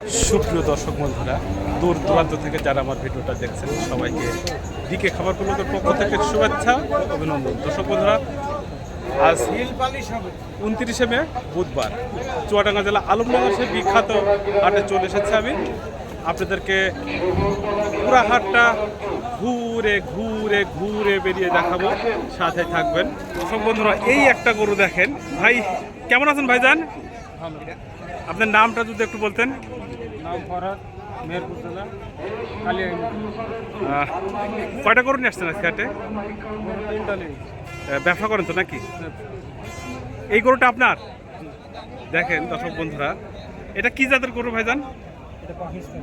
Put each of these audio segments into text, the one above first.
সুপ্রিয় দর্শক বন্ধুরা, দূর দূরান্ত থেকে যারা আমার ভিডিওটা দেখছেন, সবাইকে দিকে খাবার প্রলোকের পক্ষ থেকে শুভেচ্ছা, অভিনন্দন। দর্শক বন্ধুরা, আজ উনত্রিশে মে, বুধবার, চুয়াডাঙ্গা জেলা আলমডাঙ্গা সে বিখ্যাত হাটে চলে এসেছে আমি। আপনাদেরকে পুরা হাটটা ঘুরে ঘুরে ঘুরে বেরিয়ে দেখাবো, সাথে থাকবেন। দর্শক বন্ধুরা, এই একটা গরু দেখেন। ভাই, কেমন আছেন ভাইজান? আপনার নামটা যদি একটু বলতেন। নাম ফরহাদ মেহেরপুর জেলা কালিয়া আহ, কয়টা গরু নিয়ে আসছেন আজকে হাটে? তিনটা নেই ব্যবসা করেন তো নাকি? এই গরুটা আপনার? দেখেন দর্শক বন্ধুরা এটা কি জাতের গরু ভাইজান? এটা পাকিস্তান।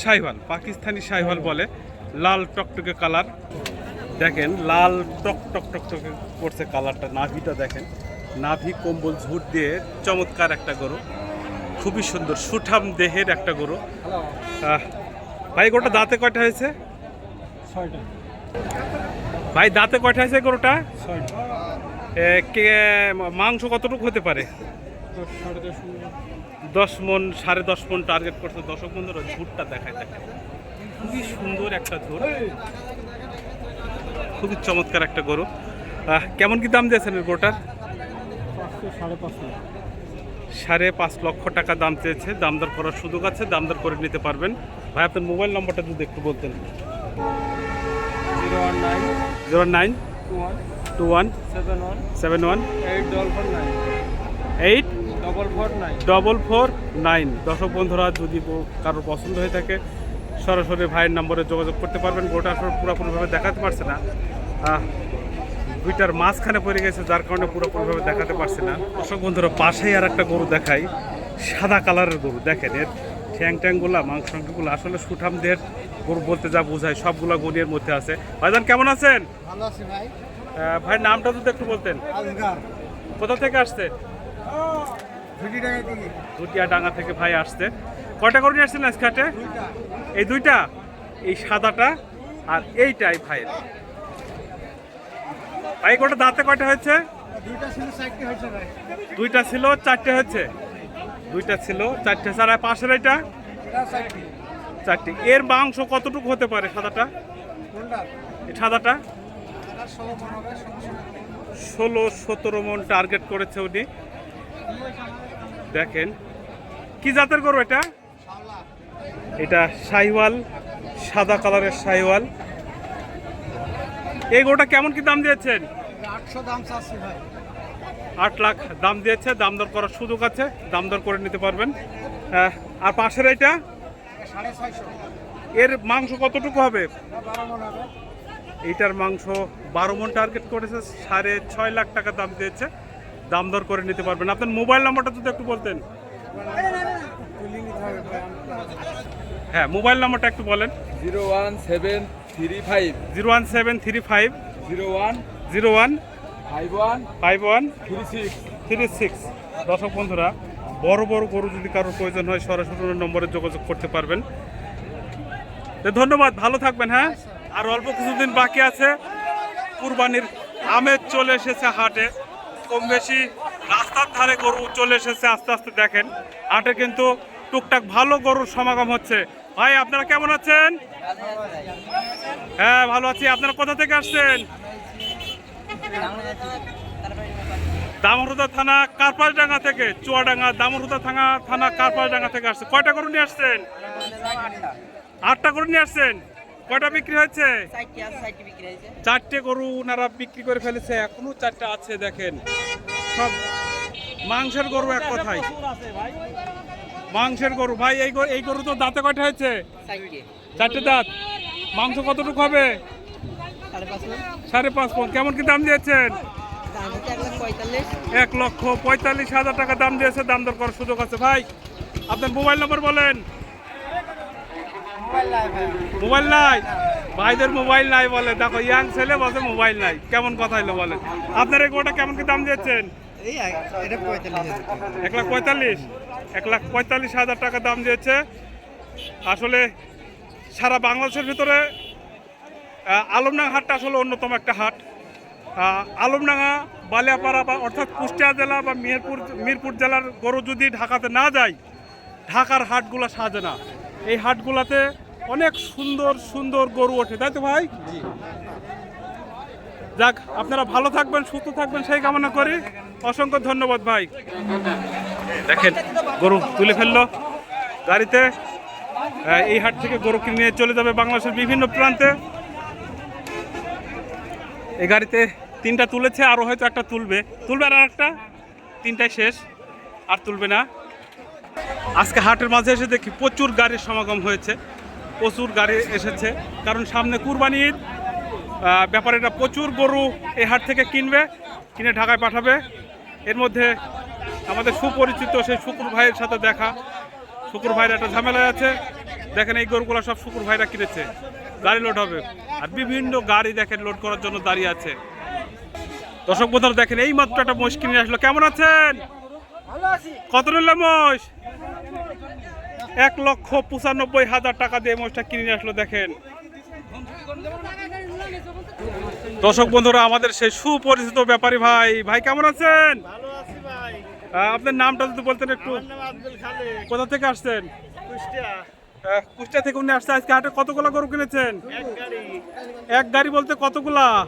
শাহিওয়াল পাকিস্তানি শাহিওয়াল বলে লাল টকটকে কালার। দেখেন লাল টক টক টক টকে করছে কালারটা নাভিটা দেখেন। নাভি কম্বল ঝুট দিয়ে চমৎকার একটা গরু। খুবই সুন্দর সুঠাম দেহের একটা গরু। ভাই গরুটা দাঁতে কয়টা হয়েছে? ভাই দাঁতে কয়টা হয়েছে গরুটা? মাংস কতটুকু হতে পারে? দশ মন। সাড়ে দশ মন টার্গেট করছে দর্শক বন্ধুরা ঝুটটা দেখায় দেখেন। খুবই সুন্দর একটা ঝুট। খুবই চমৎকার একটা গরু। কেমন কি দাম দিয়েছেন গরুটার? সাড়ে পাঁচশো। সাড়ে পাঁচ লক্ষ টাকা দাম চেয়েছে। দাম দর করার সুযোগ আছে দাম দর করে নিতে পারবেন। ভাই আপনার মোবাইল নম্বরটা যদি একটু বলতেন। Zero nine two one seven one eight double four nine দর্শক বন্ধুরা যদি কারোর পছন্দ হয়ে থাকে সরাসরি ভাইয়ের নম্বরে যোগাযোগ করতে পারবেন। গোটা পুরোপুরিভাবে দেখাতে পারছে না। দুইটার মাঝখানে পড়ে গেছে যার কারণে পুরোপুরিভাবে দেখাতে পারছে না। দর্শক বন্ধুরা পাশেই আর একটা গরু দেখাই। সাদা কালারের গরু দেখেন এর ঠ্যাং ট্যাংগুলা মাংস টাংগুলো আসলে সুঠাম দেহের গরু বলতে যা বোঝায় সবগুলা গরুর মধ্যে আছে। ভাইজান কেমন আছেন? ভালো আছি ভাই। ভাইয়ের নামটা যদি একটু বলতেন। কোথা থেকে আসছে? দুটিয়া ডাঙ্গা থেকে ভাই আসছে। কয়টা গরু নিয়ে আসছেন আজকে এই দুইটা? এই সাদাটা আর এইটাই ভাইয়ের। ভাই কটা দাঁতে কয়টা হয়েছে? দুইটা ছিল চারটে হয়েছে দুইটা ছিল চারটে ছাড়া পাশের এটা? চারটে। এর মাংস কতটুকু হতে পারে সাদাটা? সাদাটা? ষোলো সতেরো মন টার্গেট করেছে উনি। দেখেন। কি জাতের গরু এটা? এটা শাহিওয়াল সাদা কালারের শাহিওয়াল। এই গোটা কেমন কি দাম দিয়েছেন? আটশো দাম চাচ্ছি ভাই। আট লাখ দাম দিয়েছে দাম দর করার সুযোগ আছে দাম দর করে নিতে পারবেন। আর পাশের এটা সাড়ে ছয়শো। এর মাংস কতটুকু হবে? এইটার মাংস বারো মন টার্গেট করেছে সাড়ে ছয় লাখ টাকা দাম দিয়েছে দাম দর করে নিতে পারবেন। আপনার মোবাইল নাম্বারটা যদি একটু বলতেন। হ্যাঁ মোবাইল নাম্বারটা একটু বলেন। Zero one seven three five zero one seven three five zero one zero one five one five one three six three six দর্শক বন্ধুরা বড় বড় গরু যদি কারোর প্রয়োজন হয় সরাসরি নম্বরে যোগাযোগ করতে পারবেন। তো ধন্যবাদ ভালো থাকবেন হ্যাঁ? আর অল্প কিছুদিন বাকি আছে। কুরবানির আমেজ চলে এসেছে হাটে। কম বেশি রাস্তার ধারে গরু চলে এসেছে আস্তে আস্তে দেখেন। হাটে কিন্তু টুকটাক ভালো গরুর সমাগম হচ্ছে। ভাই, আপনারা কেমন আছেন? হ্যাঁ ভালো আছি। আপনারা কোথা থেকে আসছেন? দামরুদা থানা কারপাসডাঙ্গা থেকে, চুয়াডাঙ্গা দামরুদা থানা থানা কারপাসডাঙ্গা থেকে আসছে। কয়টা গরু নিয়ে আসছেন? আটটা গরু নিয়ে আসছেন? কয়টা বিক্রি হয়েছে? চারটে গরু ওনারা বিক্রি করে ফেলেছে এখনও, চারটা আছে, দেখেন। সব মাংসের গরু এক কথাই মাংসের গরু। ভাই এই গরু এই গরু তো দাঁতে কয়টা হয়েছে? চারটে। দাঁত। মাংস কতটুকু হবে? সাড়ে পাঁচ পন কেমন কি দাম দিয়েছেন? এক লক্ষ পঁয়তাল্লিশ হাজার টাকা দাম দিয়েছে। দাম দর করার সুযোগ আছে। ভাই আপনার মোবাইল নম্বর বলেন। মোবাইল নাই ভাইদের মোবাইল নাই বলে। দেখো ইয়াং ছেলে বসে মোবাইল নাই। কেমন কথা হলো বলেন। আপনার এই গোটা কেমন কি দাম দিয়েছেন? এক লাখ পঁয়তাল্লিশ। এক লাখ পঁয়তাল্লিশ হাজার টাকা দাম দিয়েছে। আসলে সারা বাংলাদেশের ভিতরে আলমডাঙ্গা হাটটা আসলে অন্যতম একটা হাট। আলমডাঙ্গা বালিয়াপাড়া বা অর্থাৎ কুষ্টিয়া জেলা বা মিরপুর মিরপুর জেলার গরু যদি ঢাকাতে না যায় ঢাকার হাটগুলো সাজে না। এই হাটগুলাতে অনেক সুন্দর সুন্দর গরু ওঠে। তাই তো ভাই? যাক আপনারা ভালো থাকবেন সুস্থ থাকবেন সেই কামনা করি। অসংখ্য ধন্যবাদ ভাই। দেখেন, গরু তুলে ফেলল। গাড়িতে এই হাট থেকে গরু নিয়ে চলে যাবে বাংলাদেশের বিভিন্ন প্রান্তে। এই গাড়িতে তিনটা তুলেছে আরও হয়তো একটা তুলবে। তুলবে আর একটা তিনটাই শেষ, আর তুলবে না। আজকে হাটের মাঝে এসে দেখি প্রচুর গাড়ির সমাগম হয়েছে। প্রচুর গাড়ি এসেছে। কারণ সামনে কুরবানি ব্যাপারীরা প্রচুর গরু এই হাট থেকে কিনবে, কিনে ঢাকায় পাঠাবে। এর মধ্যে আমাদের সুপরিচিত সেই শুকুর ভাইয়ের সাথে দেখা। শুকুর ভাইয়ের একটা ঝামেলা আছে। দেখেন এই গরুগুলো সব শুকুর ভাইরা কিনেছে। গাড়ি লোড হবে। আর বিভিন্ন গাড়ি দেখেন লোড করার জন্য দাঁড়িয়ে আছে। দর্শক বন্ধুরা, দেখেন এই মাত্র একটা মোষ কিনে আসলো। কেমন আছেন? কত নিল মোষ এক লক্ষ পঁচানব্বই হাজার টাকা দিয়ে মোষটা কিনে আসলো, দেখেন। দর্শক বন্ধুরা আমাদের সেই সুপরিচিত ব্যাপারী ভাই। ভাই কেমন আছেন? আপনার নামটা যদি বলতেন একটু। কোথা থেকে আসছেন? কুষ্টিয়া। থেকে উনি আসছে। আজকে হাটে কতগুলো গরু কিনেছেন? এক গাড়ি। বলতে কতগুলা?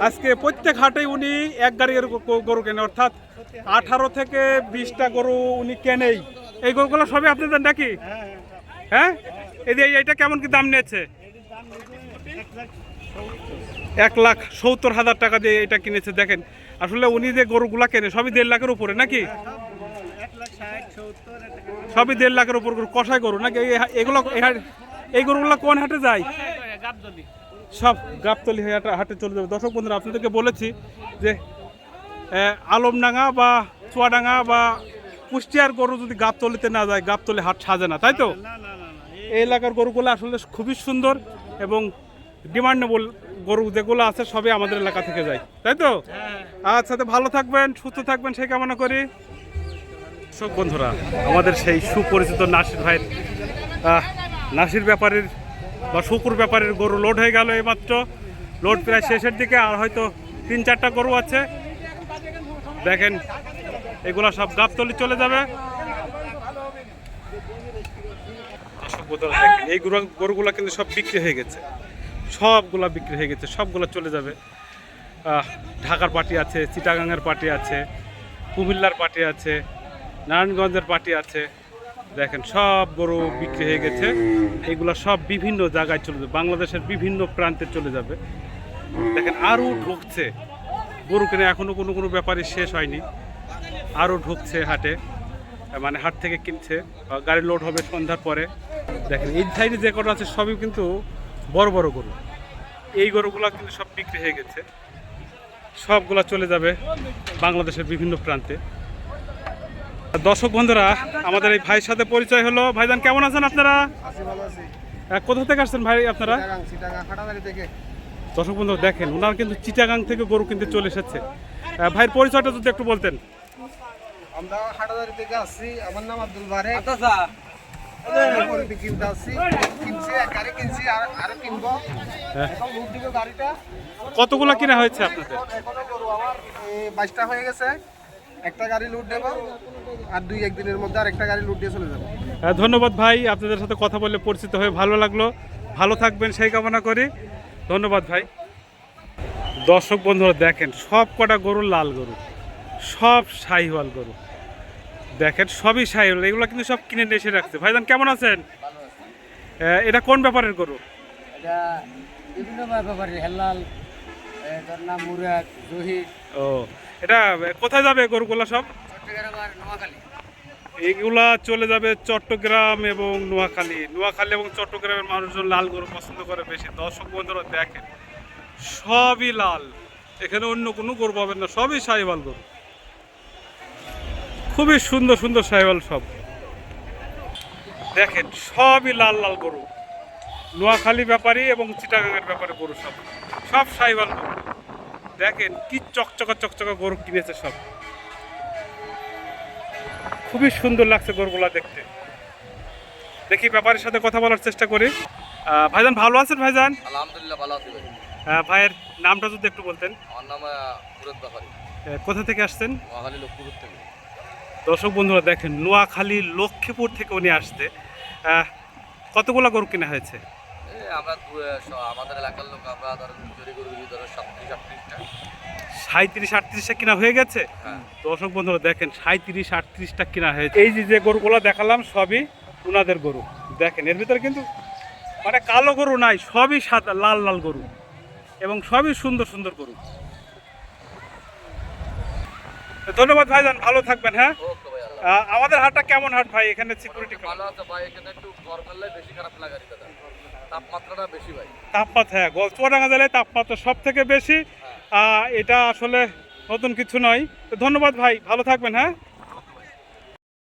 আজকে প্রত্যেক হাটে উনি এক গাড়ি গরু- কেনে। অর্থাৎ আঠারো থেকে বিশটা গরু উনি কেনেই। এই গরুগুলো সবই আপনাদের নাকি? হ্যাঁ। হ্যাঁ? এই যে এইটা কেমন কি দাম নিয়েছে? এক লাখ সত্তর হাজার টাকা দিয়ে এটা কিনেছে, দেখেন। আসলে উনি যে গরুগুলা কেনে, সবই দেড় লাখের উপরে নাকি? এটা সবই দেড় লাখের উপর গরু কষাই গরু নাকি? এগুলো এই গরুগুলো কোন হাটে যায়? সব গাবতলি হাটে- চলে যাবে। দর্শক বন্ধুরা, আপনাদেরকে বলেছি যে আলমডাঙ্গা বা চুয়াডাঙ্গা বা কুষ্টিয়ার গরু যদি গাবতলিতে না যায়, গাবতলি হাট সাজে না, তাই তো? এই এলাকার গরুগুলো আসলে খুবই সুন্দর এবং ডিমান্ডেবল গরু যেগুলো আছে সবই আমাদের এলাকা থেকে যায়। তাই তো? আচ্ছা তো ভালো থাকবেন সুস্থ থাকবেন সেই কামনা করি। সব বন্ধুরা আমাদের সেই সুপরিচিত নাসির ভাইয়ের নাসির ব্যাপারের বা শুকুর ব্যাপারের গরু লোড হয়ে গেল এইমাত্র। লোড প্রায় শেষের দিকে আর হয়তো তিন চারটা গরু আছে। দেখেন এগুলো সব গাবতলি চলে যাবে। দেখেন এই গরু গরুগুলো কিন্তু সব বিক্রি হয়ে গেছে। সবগুলা বিক্রি হয়ে গেছে, সবগুলো চলে যাবে। ঢাকার পার্টি আছে চিটাগাংয়ের পার্টি আছে, কুমিল্লার পার্টি আছে, নারায়ণগঞ্জের পার্টি আছে। দেখেন, সব গরু বিক্রি হয়ে গেছে। এগুলো সব বিভিন্ন জায়গায় চলে যাবে। বাংলাদেশের বিভিন্ন প্রান্তে চলে যাবে। দেখেন, আরও ঢুকছে। গরু কিনে এখনও কোনো কোনো ব্যাপারে শেষ হয়নি। আরও ঢুকছে হাটে। মানে হাট থেকে কিনছে গাড়ি লোড হবে সন্ধ্যার পরে। দেখেন এই সাইডে যে কটা আছে সবই কিন্তু বড় বড় গরু। এই গরুগুলো কিন্তু সব বিক্রি হয়ে গেছে। সবগুলা চলে যাবে বাংলাদেশের বিভিন্ন প্রান্তে। দর্শক বন্ধুরা আমাদের এই ভাইয়ের সাথে পরিচয় হলো। ভাইজান কেমন আছেন আপনারা? কোথা থেকে আসছেন ভাই আপনারা? দর্শক বন্ধু দেখেন ওনার কিন্তু চিটাগাং থেকে গরু কিনতে চলে এসেছে। ভাইয়ের পরিচয়টা যদি একটু বলতেন। আমরা হাটাদারি থেকে আসছি আমার নাম আব্দুল বারে আচ্ছা কিনতে আসছি। কিনছি গাড়ি কিনছি আর আরও কিনবো। হ্যাঁ। এখন লুট দিব গাড়িটা। কতগুলা কিনা হয়েছে আপনাদের? এখনও গরু আমার বাইশটা হয়ে গেছে। একটা গাড়ি লুট দেব আর দুই একদিনের মধ্যে আর একটা গাড়ি লুট দিয়ে চলে যাব। আহ, ধন্যবাদ ভাই আপনাদের সাথে কথা বলে পরিচিত হয়ে ভালো লাগল। ভালো থাকবেন সেই কামনা করি। ধন্যবাদ ভাই। দর্শক বন্ধুরা দেখেন সব কটা গরু লাল গরু সব শাহিওয়াল গরু। দেখেন সবই শাহিওয়াল এগুলো কিন্তু সব কিনে নিয়ে এসে রাখছে। ভাইজান কেমন আছেন? এটা কোন ব্যাপারের গরু? বিভিন্ন ব্যাপারে হেলাল নাম মুরাদ জহির। ও এটা কোথায় যাবে গরুগুলো সব? চট্টগ্রাম আর নোয়াখালী। এইগুলা চলে যাবে চট্টগ্রাম এবং নোয়াখালী। নোয়াখালী এবং চট্টগ্রামের মানুষজন লাল গরু পছন্দ করে বেশি। দর্শক বন্ধুরা দেখেন সবই লাল। এখানে অন্য কোনো গরু পাবেন না সবই সাইবাল গরু। খুবই সুন্দর সুন্দর সাইবাল সব। দেখেন সবই লাল লাল গরু। নোয়াখালী ব্যাপারী এবং চিটাগাঙের ব্যাপারে গরু সব। সব সাইবাল গরু। দেখেন কি চকচকা চকচকা গরু কিনেছে সব। খুবই সুন্দর লাগছে গরুগুলা দেখতে। দেখি ব্যাপারের সাথে কথা বলার চেষ্টা করি। ভাইজান ভালো আছেন ভাইজান? আলহামদুলিল্লাহ ভালো আছি ভাই আহ, ভাইয়ের নামটা যদি একটু বলতেন। আমার নাম মুরাদ আহ, কোথা থেকে আসছেন? মহাখালী লক্ষ্মীপুর থেকে। দর্শক বন্ধুরা দেখেন নোয়াখালী লক্ষ্মীপুর থেকে উনি আসতে কতগুলো গরু কেনা হয়েছে? এই আমরা দু- আমাদের এলাকার লোক আমরা ধরেন চুরি করে ধরো সাতত্রিশ আটত্রিশটা। সাঁত্রিশ আটত্রিশটা কিনা হয়ে গেছে? হ্যাঁ। দর্শক বন্ধুরা দেখেন সাঁত্রিশ আটত্রিশটা কিনা হয়েছে। এই যে যে গরুগুলো দেখালাম সবই ওনাদের গরু। দেখেন এর ভিতরে কিন্তু মানে কালো গরু নাই সবই সাদা লাল লাল গরু। এবং সবই সুন্দর সুন্দর গরু। ধন্যবাদ ভাই ভাইজান ভালো থাকবেন হ্যাঁ? আমাদের হাটটা কেমন হাট ভাই এখানে সিকিউরিটি ভালো আছে ভাই এখানে একটু গরমের লাই বেশি খারাপ লাগারি দাদা। তাপমাত্রাটা বেশি ভাই। তাপমাত্রা হ্যাঁ চুয়াডাঙ্গা জেলায় তাপমাত্রা সব থেকে বেশি এটা আসলে নতুন কিছু নয়। তো ধন্যবাদ ভাই ভালো থাকবেন হ্যাঁ?